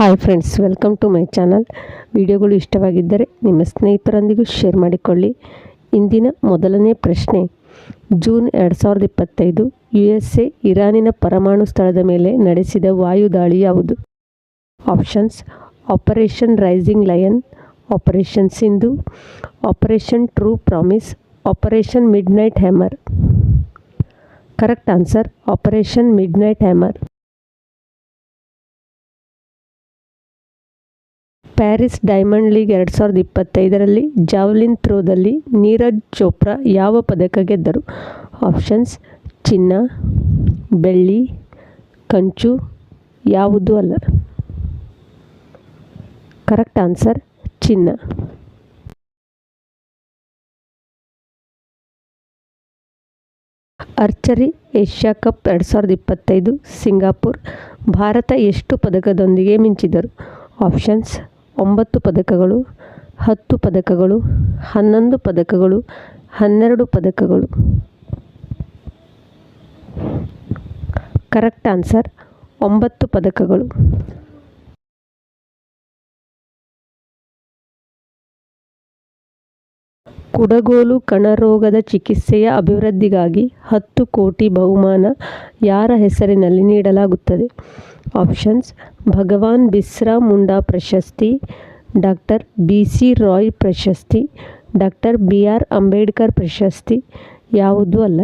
Hi friends welcome to my channel ವಿಡಿಯೋಗಳು ಇಷ್ಟವಾಗಿದ್ದರೆ ನಿಮ್ಮ ಸ್ನೇಹಿತರೊಂದಿಗೂ ಶೇರ್ ಮಾಡಿಕೊಳ್ಳಿ. ಇಂದಿನ ಮೊದಲನೇ ಪ್ರಶ್ನೆ. ಜೂನ್ ಎರಡು ಸಾವಿರದ ಇಪ್ಪತ್ತೈದು ಯು ಎಸ್ ಎ ಇರಾನಿನ ಪರಮಾಣು ಸ್ಥಳದ ಮೇಲೆ ನಡೆಸಿದ ವಾಯುದಾಳಿ ಯಾವುದು? Options operation rising lion operation Sindhu operation true promise operation midnight hammer correct answer operation midnight hammer Paris diamond league ಎರಡು ಸಾವಿರದ ಇಪ್ಪತ್ತೈದರಲ್ಲಿ ಜಾವ್ಲಿನ್ ಥ್ರೋದಲ್ಲಿ ನೀರಜ್ ಚೋಪ್ರಾ ಯಾವ ಪದಕ ಗೆದ್ದರು? ಆಪ್ಷನ್ಸ್, ಚಿನ್ನ, ಬೆಳ್ಳಿ, ಕಂಚು ಯಾವುದು ಅಲ್ಲ. ಕರೆಕ್ಟ್ ಆನ್ಸರ್, ಚಿನ್ನ. ಅರ್ಚರಿ ಏಷ್ಯಾ ಕಪ್ ಎರಡು ಸಾವಿರದ ಇಪ್ಪತ್ತೈದು ಸಿಂಗಾಪುರ್, ಭಾರತ ಎಷ್ಟು ಪದಕದೊಂದಿಗೆ ಮಿಂಚಿದರು ಆಪ್ಷನ್ಸ್ ಒಂಬತ್ತು ಪದಕಗಳು ಹತ್ತು ಪದಕಗಳು ಹನ್ನೊಂದು ಪದಕಗಳು ಹನ್ನೆರಡು ಪದಕಗಳು. ಕರೆಕ್ಟ್ ಆನ್ಸರ್ ಒಂಬತ್ತು ಪದಕಗಳು. ಕುಡಗೋಲು ಕಣರೋಗದ ಚಿಕಿತ್ಸೆಯ ಅಭಿವೃದ್ಧಿಗಾಗಿ ಹತ್ತು ಕೋಟಿ ಬಹುಮಾನ ಯಾರ ಹೆಸರಿನಲ್ಲಿ ನೀಡಲಾಗುತ್ತದೆ? ಆಪ್ಷನ್ಸ್, ಭಗವಾನ್ ಬಿಸ್ರಾ ಮುಂಡಾ ಪ್ರಶಸ್ತಿ, ಡಾಕ್ಟರ್ ಬಿ ಸಿ ರಾಯ್ ಪ್ರಶಸ್ತಿ, ಡಾಕ್ಟರ್ ಬಿ ಆರ್ ಅಂಬೇಡ್ಕರ್ ಪ್ರಶಸ್ತಿ, ಯಾವುದೂ ಅಲ್ಲ.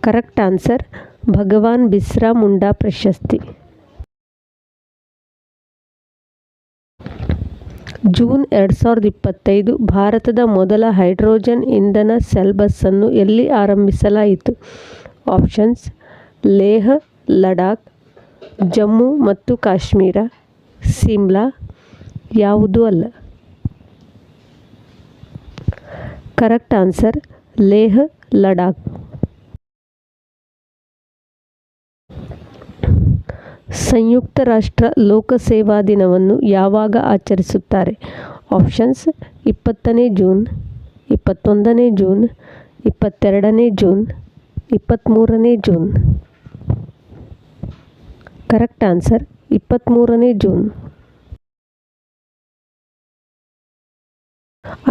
ಕರೆಕ್ಟ್ ಆನ್ಸರ್, ಭಗವಾನ್ ಬಿಸ್ರಾ ಮುಂಡಾ ಪ್ರಶಸ್ತಿ. ಜೂನ್ ಎರಡು ಸಾವಿರದ ಇಪ್ಪತ್ತೈದು ಭಾರತದ ಮೊದಲ ಹೈಡ್ರೋಜನ್ ಇಂಧನ ಸೆಲ್ ಬಸ್ಸನ್ನು ಎಲ್ಲಿ ಆರಂಭಿಸಲಾಯಿತು? ಆಪ್ಷನ್ಸ್, ಲೇಹ್, ಲಡಾಖ್, ಜಮ್ಮು ಮತ್ತು ಕಾಶ್ಮೀರ. ಸಿಮ್ಲಾ ಯಾವುದೂ ಅಲ್ಲ? Correct answer, Leh, Ladakh. ಸಂಯುಕ್ತ ರಾಷ್ಟ್ರ ಲೋಕಸೇವಾ ದಿನವನ್ನು ಯಾವಾಗ ಆಚರಿಸುತ್ತಾರೆ? ಆಪ್ಷನ್ಸ್, ಇಪ್ಪತ್ತನೇ ಜೂನ್, ಇಪ್ಪತ್ತೊಂದನೇ ಜೂನ್, ಇಪ್ಪತ್ತೆರಡನೇ ಜೂನ್ ಇಪ್ಪತ್ತ್ಮೂರನೇ ಜೂನ್. ಕರೆಕ್ಟ್ ಆನ್ಸರ್ ಇಪ್ಪತ್ತ್ಮೂರನೇ June.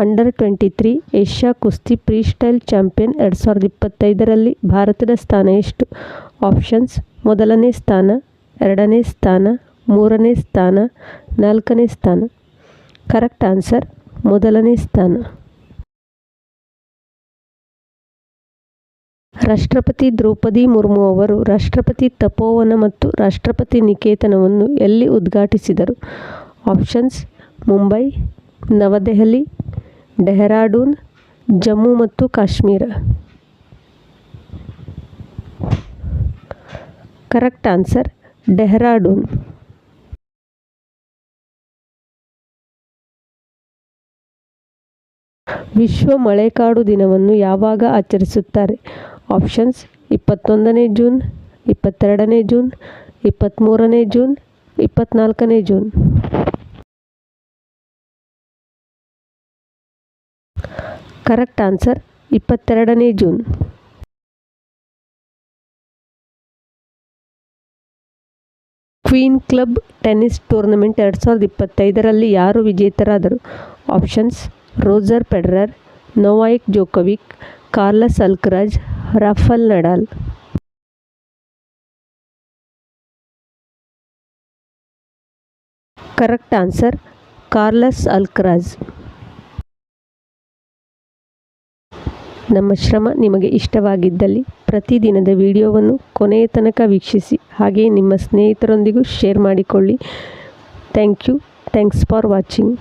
Under twenty three Asia ಕುಸ್ತಿ ಫ್ರೀ ಸ್ಟೈಲ್ ಚಾಂಪಿಯನ್ ಎರಡು ಸಾವಿರದ ಇಪ್ಪತ್ತೈದರಲ್ಲಿ ಭಾರತದ ಸ್ಥಾನ ಎಷ್ಟು? ಆಪ್ಷನ್ಸ್, ಮೊದಲನೇ ಸ್ಥಾನ ಎರಡನೇ ಸ್ಥಾನ, ಮೂರನೇ ಸ್ಥಾನ, ನಾಲ್ಕನೇ ಸ್ಥಾನ. ಕರೆಕ್ಟ್ ಆನ್ಸರ್ ಮೊದಲನೇ ಸ್ಥಾನ. ರಾಷ್ಟ್ರಪತಿ ದ್ರೌಪದಿ ಮುರ್ಮು ಅವರು ರಾಷ್ಟ್ರಪತಿ ತಪೋವನ ಮತ್ತು ರಾಷ್ಟ್ರಪತಿ ನಿಕೇತನವನ್ನು ಎಲ್ಲಿ ಉದ್ಘಾಟಿಸಿದರು? ಆಪ್ಷನ್ಸ್ ಮುಂಬೈ, ನವದೆಹಲಿ, ಡೆಹ್ರಾಡೂನ್, ಜಮ್ಮು ಮತ್ತು ಕಾಶ್ಮೀರ. Correct answer Dehradun. ವಿಶ್ವ ಮಳೆಕಾಡು ದಿನವನ್ನು ಯಾವಾಗ ಆಚರಿಸುತ್ತಾರೆ? ಆಪ್ಷನ್ಸ್, ಇಪ್ಪತ್ತೊಂದನೇ ಜೂನ್, ಇಪ್ಪತ್ತೆರಡನೇ ಜೂನ್ ಇಪ್ಪತ್ತ್ಮೂರನೇ ಜೂನ್ ಇಪ್ಪತ್ತ್ನಾಲ್ಕನೇ ಜೂನ್. ಕರೆಕ್ಟ್ ಆನ್ಸರ್, ಇಪ್ಪತ್ತೆರಡನೇ June. Queen club tennis tournament ಎರಡು ಸಾವಿರದ ಇಪ್ಪತ್ತೈದರಲ್ಲಿ ಯಾರು ವಿಜೇತರಾದರು? Options, Roger Federer Novak Djokovic, Carlos Alcaraz, Rafael Nadal. Correct answer, Carlos Alcaraz. ನಮ್ಮ ಶ್ರಮ ನಿಮಗೆ ಇಷ್ಟವಾಗಿದ್ದಲ್ಲಿ ಪ್ರತಿದಿನದ ವಿಡಿಯೋವನ್ನು ಕೊನೆಯ ತನಕ ವೀಕ್ಷಿಸಿ. ಹಾಗೆಯೇ ನಿಮ್ಮ ಸ್ನೇಹಿತರೊಂದಿಗೂ ಶೇರ್ ಮಾಡಿಕೊಳ್ಳಿ. Thank you thanks for watching